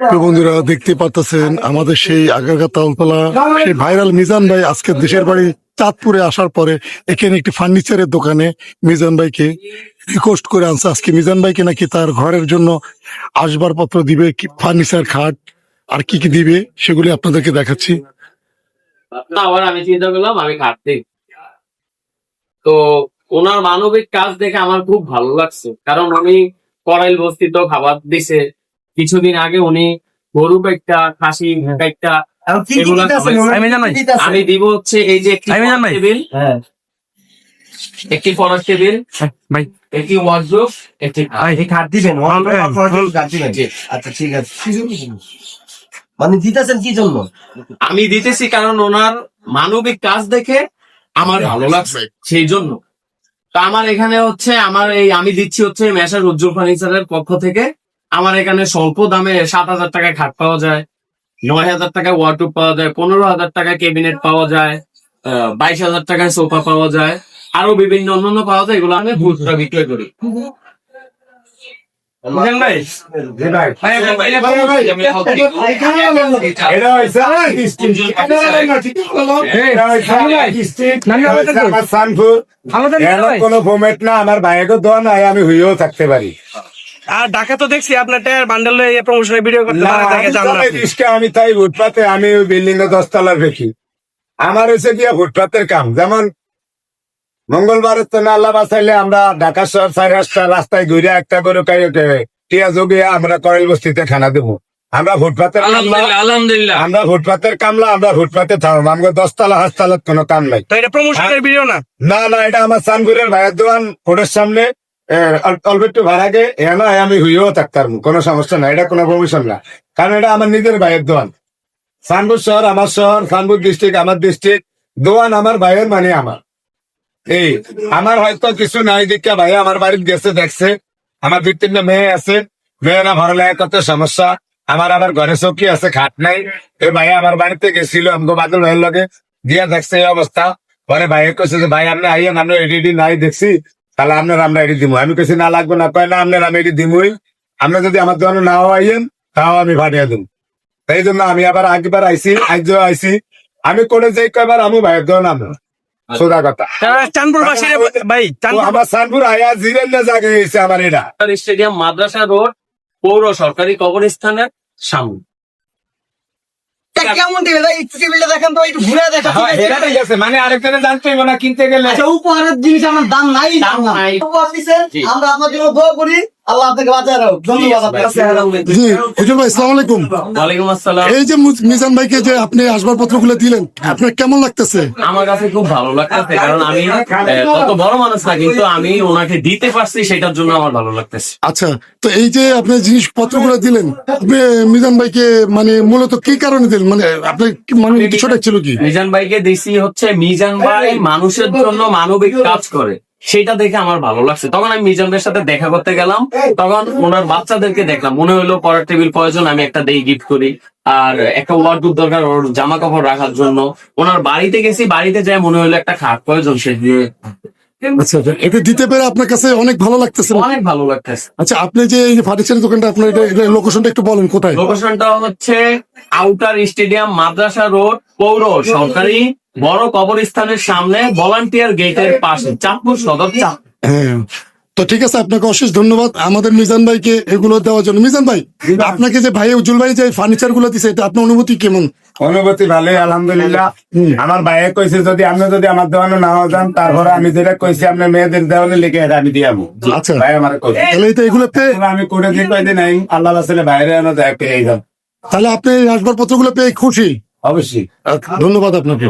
বন্ধুরা, দেখতে পাচ্ছেন আমাদের সেই আগারগা তালতলা, সেই ভাইরাল মিজান ভাই আজকে দেশের বাড়ি চাঁদপুরে আসার পরে এখানে একটি ফার্নিচারের দোকানে মিজান ভাইকে রিকোয়েস্ট করে আনছে। আজকে মিজান ভাইকে নাকি তার ঘরের জন্য আসবাবপত্র দিবে, কি ফার্নিচার খাট, আর কি কি দিবে, সেগুলি আপনাদেরকে দেখাচ্ছি। না, আবার আমি চিন্তা করলাম, আমি খাটতে তো ওনার মানবিক কাজ দেখে আমার খুব ভালো লাগছে। কারণ উনি করাইল বস্তিত খাবার দিছে কিছুদিন আগে উনি গরু একটা খাসি একটা এগুলা খাওয়াইছে। আমি জানাই। দিব হচ্ছে এই যে একটি। টেবিল। একটি পড়ার টেবিল। ভাই। একটি ওয়ার্ডরোব একটি খাট। এই কার্ড দিবেন আচ্ছা ঠিক আছে। মানে দিতেছেন কি জন্য? আমি দিতেছি কারণ ওনার মানবিক কাজ দেখে আমার ভালো লাগছে সেই জন্য। তো আমার এখানে হচ্ছে আমার এই আমি দিচ্ছি হচ্ছে মেশার উজ্জ্বল ফার্নিচারের পক্ষ থেকে। আমার এখানে স্বল্প দামে সাত হাজার টাকায় খাট পাওয়া যায় নয় হাজার টাকায় ওয়ার্ডরোব পাওয়া যায় পনেরো হাজার টাকায় কেবিনেট পাওয়া যায় বাইশ হাজার টাকায় সোফা পাওয়া যায় আরও বিভিন্ন অন্যান্য পাওয়া যায় এগুলো আমি খুচরা বিক্রয় করি। আমার ভাইকে দোয়া নাই আমি হইও থাকতে পারি। আর ঢাকা তো দেখছি আপনার টায়ার বান্ডেল প্রমোশনের ভিডিও করতে পারে আমি জানলাম। আমি তাই ফুটপাতে আমি বিল্ডিং এ দশতলার দেখি। আমার হচ্ছে গিয়া ফুটপাতের কাম। যেমন মঙ্গলবারের তো না আল্লাহ বাঁচাইলে আমরা ঢাকা শহর রাস্তা রাস্তায় ঘুরে একটা করে টিয়া যোগে আমরা করেল বস্তিতে খানা দেবো। আমরা ফুটপাতের আলহামদুলিল্লাহ আমরা ফুটপাতের কামলা আমরা ফুটপাতে থাকব আমাকে দশতলা হাসতলার কোনো কাম নাই। তো এটা প্রমোশনের ভিডিও না? না না এটা আমার সানপুরের ভাইয়ের দোকান কোর্টের সামনে। অল্প ভাড়াকে এ না আমি থাকতাম কোনো সমস্যা না এটা কোনো কমিশন না। কারণ এটা আমার নিজের ভাইয়ের দোকান সানপুর শহর আমার শহর সানপুর ডিস্ট্রিক্ট আমার ডিস্ট্রিক্ট দোকান আমার ভাইয়ের মানে আমার। এই, আমার হয়তো কিছু নাই দীক্ষা ভাই, আমার বাড়িতে গেছে, দেখছে, আমার দুই তিনটা মেয়ে আছে মেয়েরা লাগে কত সমস্যা, আমার আবার ঘরে চৌকি আছে, খাট নাই এই ভাই আমার বাড়িতে গেছিল আমাকে বাদল ভাইয়ের লগে দিয়া দেখছে এই অবস্থা। পরে ভাই কইছে যে, ভাই, আপনি আইয়েন আমরা এডি নাই, দেখছি তাহলে আপনার আমরা এডি দিমু। আমি কইছি না লাগবে না। কয় না আপনার আমি এডি দিমুই। আপনি যদি আমার দোকানে নাও আইয়েন তাও আমি ভাড়িয়ে দিম। এই জন্য আমি আবার আগেবার আইছি আজও আইছি। আমি করে যাই কয়বার আমি ভাইয়ের দোকান আমি সোজা কথা। চাঁদপুর বাসীর ভাই তো চাঁদপুর আয়া জিরেন না জাগে আমার এটা। স্টেডিয়াম মাদ্রাসা রোড পৌর সরকারি কবরস্থানের সামনে। কেমন টেবিল একটু টেবিলটা দেখেন তো একটু ঘুরে দেখা হ্যাঁ, এটা ঠিক আছে। মানে আরেকটা জানতে হবে না কিনতে গেলে। আচ্ছা উপহারের জিনিস আমার দাম নাই। দাম নাই। উপহার আমরা আপনার জন্য দোয়া করি। আল্লাহ আপনাকে বাঁচায় রাখুক। ধন্যবাদ জি হুজুর ভাই আসসালামু আলাইকুম। ওয়ালাইকুম আসসালাম। এই যে মিজান ভাইকে যে আপনি আসবাবপত্রগুলো দিলেন আপনার কেমন লাগতেছে? আমার কাছে খুব ভালো লাগতেছে কারণ আমি আহ, বড় মানুষ না কিন্তু আমি ওনাকে দিতে পারছি সেটার জন্য আমার ভালো লাগতেছে। আচ্ছা তো এই যে আপনি জিনিসপত্রগুলো দিলেন আপনি মিজান ভাইকে মানে মূলত কি কারণে দিলেন? মানে আপনার কি- মানে কিছুটা ছিল কি? মিজান ভাইকে দিছি হচ্ছে মিজান ভাই মানুষের জন্য মানবিক কাজ করে। সেটা দেখে আমার ভালো লাগছে। তখন আমি মিজান ভাইয়ের সাথে দেখা করতে গেলাম। তখন ওনার বাচ্চাদেরকে দেখলাম। মনে হলো পড়ার টেবিল প্রয়োজন আমি একটা দেই গিফট করি। আর একটা ওয়ার্ডরোব দরকার ওর জামা কাপড় রাখার জন্য। ওনার বাড়িতে গেছি বাড়িতে যায় মনে হলো একটা খাট প্রয়োজন সে দিয়ে আচ্ছা আচ্ছা এটা দিতে পেরে আপনার কাছে অনেক ভালো লাগতেছে অনেক ভালো লাগতেছে। আচ্ছা আপনি যে এই ফার্নিচারের দোকানটা আপনার এটা লোকেশনটা একটু বলেন কোথায়? লোকেশনটা হচ্ছে আউটার স্টেডিয়াম মাদ্রাসা রোড পৌর সরকারি বড় কবরস্থানের সামনে ভলান্টিয়ার গেটের পাশে। চাঁদপুর সদর চাঁদপুর। হ্যাঁ। তো ঠিক আছে আপনাকে অশেষ ধন্যবাদ। আমাদের মিজান ভাইকে এগুলো দেওয়ার জন্য। মিজান ভাই আপনাকে যে ভাই উজ্জ্বল ভাই যে ফার্নিচারগুলো দিছে এটা আপনার অনুভূতি কেমন? অনুভূতি ভালোই আলহামদুলিল্লাহ। আমার ভাইয়ে কইছে যদি আপনি যদি আমার দোকানে নাও যান তারপরে আমি যেটা কইছি আপনার মেয়েদের দেওয়ানে লিখে এটা আমি দিয়াবো আচ্ছা। ভাই আমার কইছে তাহলে তো এগুলো পেয়ে আমি করে দিই কয়দিন নাই। আল্লাহ বাসলে বাইরে আনো দেয় পেয়ে যান। তাহলে আপনি এই আসবাবপত্রগুলো পেয়ে খুশি? অবশ্যই। ধন্যবাদ আপনাকে।